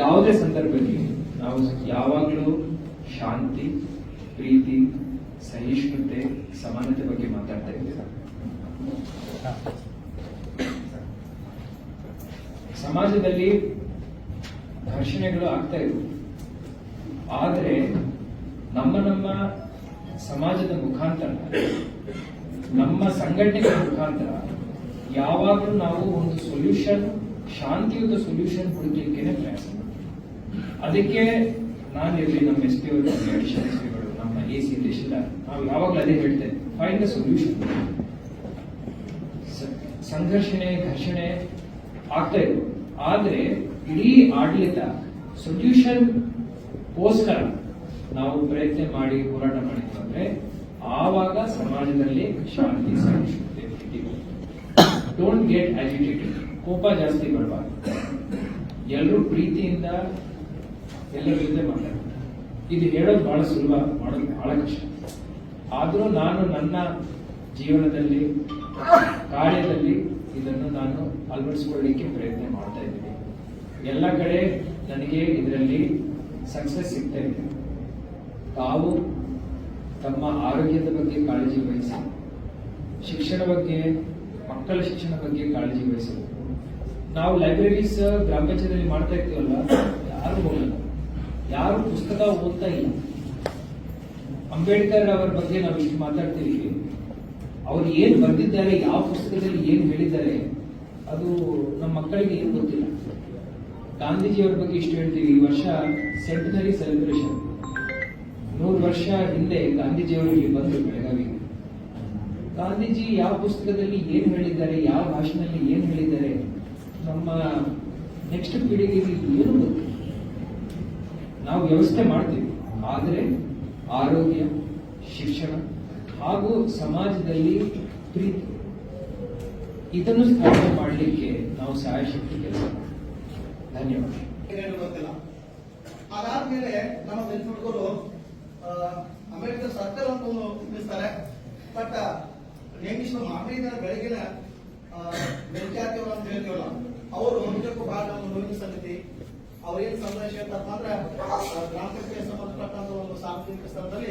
ಯಾವುದೇ ಸಂದರ್ಭದಲ್ಲಿ ನಾವು ಯಾವಾಗಲೂ ಶಾಂತಿ, ಪ್ರೀತಿ, ಸಹಿಷ್ಣುತೆ, ಸಮಾನತೆ ಬಗ್ಗೆ ಮಾತಾಡ್ತಾ ಇದ್ದೀವಿ ಸಮಾಜದಲ್ಲಿ ಘರ್ಷಣೆಗಳು ಆಗ್ತಾ ಇದ್ವು ಆದರೆ ನಮ್ಮ ನಮ್ಮ ಸಮಾಜದ ಮುಖಾಂತರ, ನಮ್ಮ ಸಂಘಟನೆಗಳ ಮುಖಾಂತರ ಯಾವಾಗಲೂ ನಾವು ಒಂದು ಸೊಲ್ಯೂಷನ್ ಶಾಂತಿಯುತ ಸೊಲ್ಯೂಷನ್ ಹುಡುಕಲಿಕ್ಕೆ ಪ್ರಯಾಸ. ಅದಕ್ಕೆ ನಾನಿರಲಿ ನಮ್ಮ ಎಸ್ ಪಿ ಅವರು ಅಡಿಷನಲ್ ಎಸ್ ಪಿಗಳು ನಮ್ಮ ಎ ಸಿ ದೇಶದ ನಾವು ಯಾವಾಗಲೂ ಅದೇ ಹೇಳ್ತೇವೆ ಫೈನ್ ದ ಸೊಲ್ಯೂಷನ್ ಸಂಘರ್ಷಣೆ, ಘರ್ಷಣೆ ಆಗ್ತಾ ಇದೆ ಆದ್ರೆ ಇಡೀ ಆಡಳಿತ ಸೊಲ್ಯೂಷನ್ ಗೋಸ್ಕರ ನಾವು ಪ್ರಯತ್ನ ಮಾಡಿ ಹೋರಾಟ ಮಾಡಿದ್ವಿ ಅಂದ್ರೆ ಆವಾಗ ಸಮಾಜದಲ್ಲಿ ಶಾಂತಿ ಸಹಿಷ್ಣುತೆ ಡೋಂಟ್ ಗೆಟ್ ಅಜಿಟೇಟೆಡ್ ಕೋಪ ಜಾಸ್ತಿ ಬರಬಾರ್ದು. ಎಲ್ಲರೂ ಪ್ರೀತಿಯಿಂದ ಎಲ್ಲರ ಜೊತೆ ಮಾತಾಡ್ತಾರೆ ಇದು ಹೇಳೋದು ಬಹಳ ಸುಲಭ, ಮಾಡೋದು ಬಹಳ ಕಷ್ಟ. ಆದರೂ ನಾನು ನನ್ನ ಜೀವನದಲ್ಲಿ, ಕಾರ್ಯದಲ್ಲಿ ಇದನ್ನು ನಾನು ಅಳವಡಿಸಿಕೊಳ್ಳಿಕ್ಕೆ ಪ್ರಯತ್ನ ಮಾಡ್ತಾ ಇದ್ದೀನಿ. ಎಲ್ಲ ಕಡೆ ನನಗೆ ಇದರಲ್ಲಿ ಸಕ್ಸಸ್ ಸಿಗ್ತಾ ಇದೆ. ತಾವು ತಮ್ಮ ಆರೋಗ್ಯದ ಬಗ್ಗೆ ಕಾಳಜಿ ವಹಿಸಿ, ಶಿಕ್ಷಣ ಬಗ್ಗೆ ಮಕ್ಕಳ ಶಿಕ್ಷಣ ಬಗ್ಗೆ ಕಾಳಜಿ ವಹಿಸಬೇಕು. ನಾವು ಲೈಬ್ರರೀಸ್ ಗ್ರಾಮ ಪಂಚಾಯತ್ನಲ್ಲಿ ಮಾಡ್ತಾ ಇರ್ತೀವಲ್ಲ, ಯಾರು ಹೋಗಲ್ಲ. ಯಾರು ಪುಸ್ತಕ ಓದ್ತಾ ಇಲ್ಲ. ಅಂಬೇಡ್ಕರ್ ಅವರ ಬಗ್ಗೆ ನಾವು ಇಲ್ಲಿ ಮಾತಾಡ್ತೀವಿ. ಅವ್ರು ಏನ್ ಬರೆದಿದ್ದಾರೆ, ಯಾವ ಪುಸ್ತಕದಲ್ಲಿ ಏನ್ ಹೇಳಿದ್ದಾರೆ, ಅದು ನಮ್ಮ ಮಕ್ಕಳಿಗೆ ಏನು ಗೊತ್ತಿಲ್ಲ. ಗಾಂಧೀಜಿಯವರ ಬಗ್ಗೆ ಇಷ್ಟು ಹೇಳ್ತೀವಿ. ಈ ವರ್ಷ ಸೆಂಟನರಿ ಸೆಲೆಬ್ರೇಷನ್ ನೂರು ವರ್ಷ ಹಿಂದೆ ಗಾಂಧೀಜಿಯವರು ಇಲ್ಲಿ ಬಂದರು ಬೆಳಗಾವಿಗೆ ಗಾಂಧೀಜಿ ಯಾವ ಪುಸ್ತಕದಲ್ಲಿ ಏನ್ ಹೇಳಿದ್ದಾರೆ, ಯಾವ ಭಾಷೆನಲ್ಲಿ ಏನ್ ಹೇಳಿದ್ದಾರೆ, ನಮ್ಮ ನೆಕ್ಸ್ಟ್ ಪೀಳಿಗೆಗೆ ಏನು ಗೊತ್ತಿಲ್ಲ ನಾವು ವ್ಯವಸ್ಥೆ ಮಾಡ್ತೀವಿ. ಆದರೆ ಆರೋಗ್ಯ, ಶಿಕ್ಷಣ ಹಾಗೂ ಸಮಾಜದಲ್ಲಿ ಪ್ರೀತಿ, ಇದನ್ನು ಸ್ಥಾಪನೆ ಮಾಡಲಿಕ್ಕೆ ನಾವು ಸಹಾಯಶಕ್ತಿ ಕೆಲಸ ಮಾಡ್ತೀವಿ. ಧನ್ಯವಾದ. ಗೊತ್ತಿಲ್ಲ ಅದಾದ್ಮೇಲೆ ನಮ್ಮ ಸರ್ಕಲ್ ಅಂತ ಒಂದು ಬಟ್ ನೇಮಿಸಿದ ಮಾಮೂಲಿನ ಬೆಳಗಿನ ವಿದ್ಯಾರ್ಥಿಗಳು ಅಂತ ಹೇಳ್ತೀವಲ್ಲ, ಅವರು ನಿಜಕ್ಕೂ ಬಹಳ ನಮ್ಮ ನೋವಿನ ಸಂಗತಿ. ಅವ್ರೇನು ಸಂದೇಶ ಹೇಳ್ತಾರಪ್ಪ ಅಂದ್ರೆ ಗ್ರಾಮ ಪಂಚಾಯತ್ ಸಂಬಂಧಪಟ್ಟಂತ ಒಂದು ಸಾರ್ವಜನಿಕ ಸ್ಥಳದಲ್ಲಿ